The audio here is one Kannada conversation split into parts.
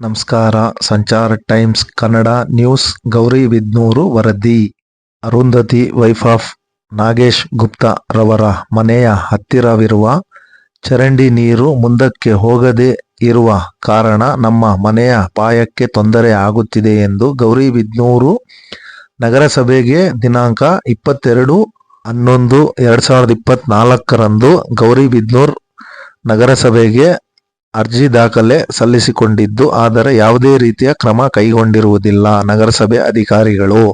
ನಮಸ್ಕಾರ, ಸಂಚಾರ ಟೈಮ್ಸ್, ಕನ್ನಡ ನ್ಯೂಸ್, ಗೌರಿ ಗೌರಿಬಿದನೂರು ವರದಿ. ಅರುಂಧತಿ, ವೈಫ್ ಆಫ್ ನಾಗೇಶ್ ಗುಪ್ತಾ ರವರ ಮನೆಯ ಹತ್ತಿರವಿರುವ ಚರಂಡಿ ನೀರು ಮುಂದಕ್ಕೆ ಹೋಗದೇ ಇರುವ ಕಾರಣ ನಮ್ಮ ಮನೆಯ ಪಾಯಕ್ಕೆ ತೊಂದರೆ ಆಗುತ್ತಿದೆ ಎಂದು ಗೌರಿಬಿದನೂರು ನಗರಸಭೆಗೆ ದಿನಾಂಕ ಇಪ್ಪತ್ತೆರಡು ಹನ್ನೊಂದು, ಎರಡ್ ಸಾವಿರದ ಇಪ್ಪತ್ನಾಲ್ಕರಂದು ಗೌರಿಬಿದನೂರು ನಗರಸಭೆಗೆ ಅರ್ಜಿ ದಾಖಲೆ ಸಲ್ಲಿಸಿಕೊಂಡಿದ್ದು, ಆದರೆ ಯಾವುದೇ ರೀತಿಯ ಕ್ರಮ ಕೈಗೊಂಡಿರುವುದಿಲ್ಲ. ನಗರಸಭೆ ಅಧಿಕಾರಿಗಳು.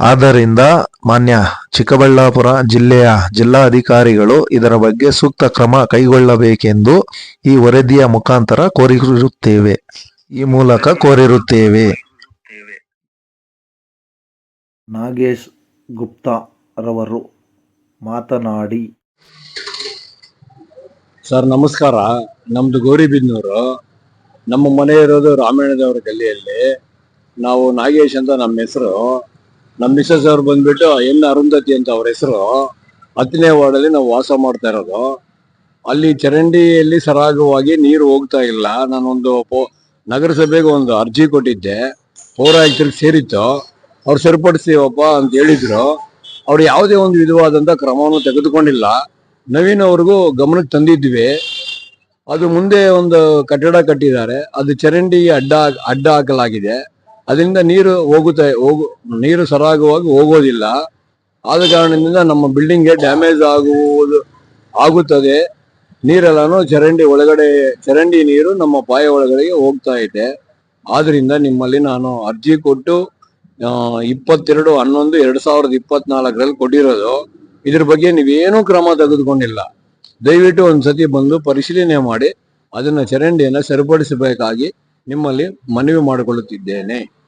ಆದ್ದರಿಂದ ಮಾನ್ಯ ಚಿಕ್ಕಬಳ್ಳಾಪುರ ಜಿಲ್ಲೆಯ ಜಿಲ್ಲಾ ಅಧಿಕಾರಿಗಳು ಇದರ ಬಗ್ಗೆ ಸೂಕ್ತ ಕ್ರಮ ಕೈಗೊಳ್ಳಬೇಕೆಂದು ಈ ವರದಿಯ ಮುಖಾಂತರ ಕೋರಿರುತ್ತೇವೆ. ಈ ಮೂಲಕ ಕೋರಿರುತ್ತೇವೆ. ನಾಗೇಶ್ ಗುಪ್ತಾ ರವರು ಮಾತನಾಡಿ ಸರ್, ನಮಸ್ಕಾರ. ನಮ್ದು ಗೌರಿಬಿದ್ನೂರು. ನಮ್ಮ ಮನೆ ಇರೋದು ರಾಮಾಯಣದವ್ರ ಗಲ್ಲಿಯಲ್ಲಿ. ನಾವು ನಾಗೇಶ್ ಅಂತ ನಮ್ಮ ಹೆಸರು. ನಮ್ಮ ಮಿಸಸ್ ಅವ್ರು ಬಂದ್ಬಿಟ್ಟು ಎನ್ ಅರುಂಧತಿ ಅಂತ ಅವ್ರ ಹೆಸರು. ಹತ್ತನೇ ವಾರ್ಡಲ್ಲಿ ನಾವು ವಾಸ ಮಾಡ್ತಾ ಇರೋದು. ಅಲ್ಲಿ ಚರಂಡಿಯಲ್ಲಿ ಸರಾಗವಾಗಿ ನೀರು ಹೋಗ್ತಾ ಇಲ್ಲ. ನಾನೊಂದು ಪೋ- ನಗರಸಭೆಗೆ ಒಂದು ಅರ್ಜಿ ಕೊಟ್ಟಿದ್ದೆ. ಪೌರ ಆಯುಕ್ತರಿಗೆ ಸೇರಿತ್ತು. ಅವ್ರು ಸರಿಪಡಿಸ್ತೀವಪ್ಪ ಅಂತ ಹೇಳಿದ್ರು. ಅವ್ರು ಯಾವುದೇ ಒಂದು ವಿಧವಾದಂತ ಕ್ರಮವನ್ನು ತೆಗೆದುಕೊಂಡಿಲ್ಲ. ನವೀನ್ ಅವ್ರಿಗೂ ಗಮನಕ್ಕೆ ತಂದಿದ್ವಿ ಅದು ಮುಂದೆ ಒಂದು ಕಟ್ಟಡ ಕಟ್ಟಿದ್ದಾರೆ. ಅದು ಚರಂಡಿ ಅಡ್ಡ ಅಡ್ಡ ಹಾಕಲಾಗಿದೆ. ಅದರಿಂದ ನೀರು ಹೋಗುತ್ತೆ, ಹೋಗು, ನೀರು ಸರಾಗವಾಗಿ ಹೋಗೋದಿಲ್ಲ. ಆದ ಕಾರಣದಿಂದ ನಮ್ಮ ಬಿಲ್ಡಿಂಗ್ಗೆ ಡ್ಯಾಮೇಜ್ ಆಗುವುದು, ಆಗುತ್ತದೆ. ನೀರೆಲ್ಲಾನು ಚರಂಡಿ ಒಳಗಡೆ, ಚರಂಡಿ ನೀರು ನಮ್ಮ ಪಾಯ ಒಳಗಡೆಗೆ ಹೋಗ್ತಾ ಇದೆ. ಆದ್ರಿಂದ ನಿಮ್ಮಲ್ಲಿ ನಾನು ಅರ್ಜಿ ಕೊಟ್ಟು ಇಪ್ಪತ್ತೆರಡು, ಹನ್ನೊಂದು, ಎರಡು ಸಾವಿರದ ಇಪ್ಪತ್ನಾಲ್ಕರಲ್ಲಿ ಕೊಟ್ಟಿರೋದು. ಇದ್ರ ಬಗ್ಗೆ ನೀವೇನೂ ಕ್ರಮ ತೆಗೆದುಕೊಂಡಿಲ್ಲ. ದಯವಿಟ್ಟು ಒಂದ್ಸತಿ ಬಂದು ಪರಿಶೀಲನೆ ಮಾಡಿ, ಅದನ್ನ ಚರಂಡಿಯನ್ನ ಸರಿಪಡಿಸಬೇಕಾಗಿ ನಿಮ್ಮಲ್ಲಿ ಮನವಿ ಮಾಡಿಕೊಳ್ಳುತ್ತಿದ್ದೇನೆ.